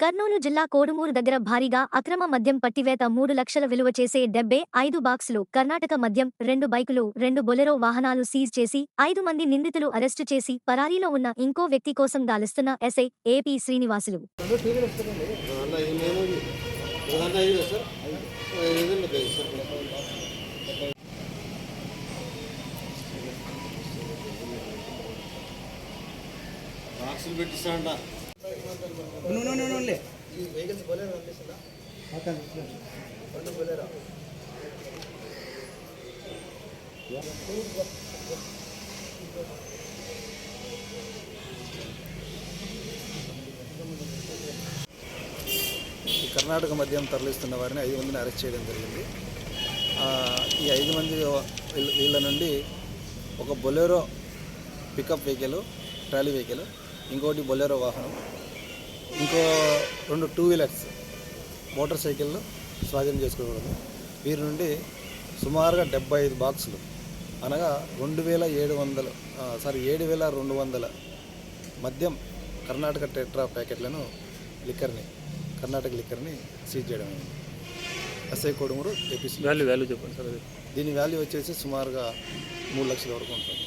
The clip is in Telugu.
కర్నూలు జిల్లా కోడుమూరు దగ్గర భారీగా అక్రమ మద్యం పట్టివేత మూడు లక్షల విలువ చేసే డెబ్బై ఐదు బాక్సులు కర్ణాటక మద్యం రెండు బైకులు రెండు బొలెరో వాహనాలు సీజ్ చేసి ఐదు మంది నిందితులు అరెస్టు చేసి పరారీలో ఉన్న ఇంకో వ్యక్తి కోసం గాలిస్తున్న ఎస్ఐ ఏపీ శ్రీనివాసులు. అన్న ఇది లే. ఈ కర్ణాటక మద్యం తరలిస్తున్న వారిని ఐదు మందిని అరెస్ట్ చేయడం జరిగింది. ఆ, ఈ ఐదు మంది వీళ్ళ- వీళ్ళ నుండి ఒక Bolero pickup vehicle trolley vehicle ఇంకోటి బొలెరో వాహనం. ఇంకో రెండు టూ వీలర్స్ మోటార్ సైకిళ్ళు స్వాధీనం చేసుకోకూడదు వీరి నుండి సుమారుగా డెబ్బై ఐదు బాక్సులు అనగా రెండు వేల ఏడు వందలు సారీ ఏడు వేల రెండు వందల మద్యం కర్ణాటక టెట్రా ప్యాకెట్లను లిక్కర్ని కర్ణాటక లిక్కర్ని సీజ్ చేయడం అయింది. SI Kodumuru APC value value చెప్పండి సార్ దీని వాల్యూ వచ్చేసి సుమారుగా మూడు లక్షల వరకు ఉంటుంది.